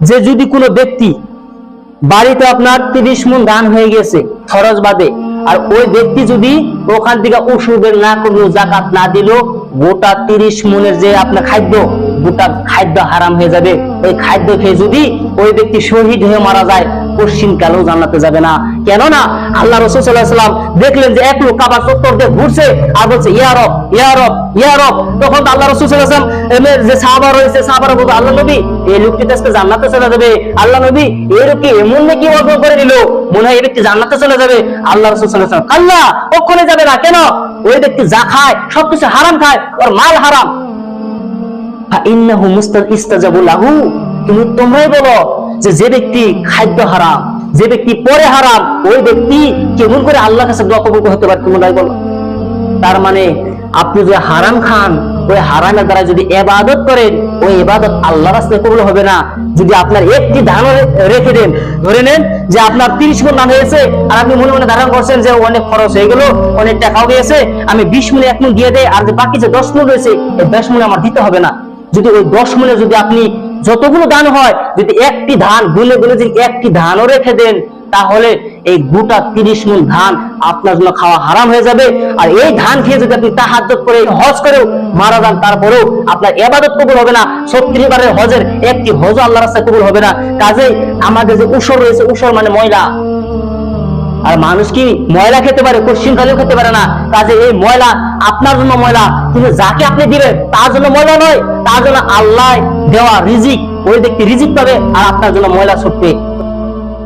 যে যদি কোনো ব্যক্তি বাড়িতে আপনার তিরিশ মন ধান হয়ে গেছে, খরচ বাদে, আর ওই ব্যক্তি যদি ওখান থেকে ওষুধের না করল, জাকাত না দিল, গোটা তিরিশ মনের যে আপনার খাদ্য, গোটা খাদ্য হারাম হয়ে যাবে। ওই খাদ্য খেয়ে যদি ওই ব্যক্তি শহীদ হয়ে মারা যায় পশ্চিম কালেও জান্নাতে যাবে না। কেননা আল্লাহ রসুল দেখলেন যে এক লোক কাবার চত্বর দিয়ে ঘুরছে আর বলছে ইয়ারব ইয়ারব ইয়ারব তখন আল্লাহ রসুল সাল্লাম যে সাহাবা রয়েছে, সাহাবারা বলতো আল্লাহ নবী, এই লোকটি আজকে জান্নাতে চলে যাবে। আল্লাহ নবী, এই লোক কি এমন নাকি অর্জন করে নিল মনে হয় এই ব্যক্তি জান্নাতে চলে যাবে। আল্লাহ রসুল আল্লাহ কখনো যাবে না। কেন? ওই ব্যক্তি যা খায়, সবকিছু হারাম খায়, ওর মাল হারাম। ইন্নাহু মুস্তাদ ইস্তাজাবু লাহু কিন্তু তোমরাই বলো যে যে ব্যক্তি খাদ্য হারাম, যে ব্যক্তি পরে হারাম, ওই ব্যক্তি কেমন করে আল্লাহর কাছে দোয়া কবুল হতে পারে তোমরাই বলো তার মানে আপনি যে হারাম খান, ওই হারামের দ্বারা যদি এবাদত করেন, ওই এবাদত আল্লাহ রাস্তায় কবুল হবে না। যদি আপনার একটি ধান রেখে দেন, ধরে নেন যে আপনার তিরিশ মন ধান হয়েছে, আর আপনি মনে মনে ধারণ করছেন যে অনেক খরচ হয়ে গেল, অনেক টাকাও গিয়েছে, আমি বিশ মনে এক মন দিয়ে দেয় আর যে বাকি যে দশ মন রয়েছে, এই দশ মনে আমার দিতে হবে না। যদি ওই দশ মনে যদি আপনি যতগুলো ধান হয়, যদি একটি ধান গুলে গুলে যদি একটি ধানও রেখে দেন, তাহলে এই গোটা তিরিশ মন ধান আপনার জন্য খাওয়া হারাম হয়ে যাবে। আর এই ধান খেয়ে যদি আপনি তাহাজ করে, হজ করেও মারা যান, তারপরেও আপনার এবাদত কবুল হবে না সত্তর বারের হজের একটি হজ আল্লাহ রাস্তায় কবুল হবে না। কাজেই আমাদের যে উসর রয়েছে, উসর মানে ময়লা। আর মানুষ কি ময়লা খেতে পারে পশ্চিম কালেও খেতে পারে না। কাজে এই ময়লা আপনার জন্য ময়লা, কিন্তু যাকে আপনি দিবেন, তার জন্য ময়লা নয়, তার জন্য আল্লাহ দেওয়া রিজিক ওই ব্যক্তি রিজিক পাবে আর আপনার জন্য ময়লা ছুটবে।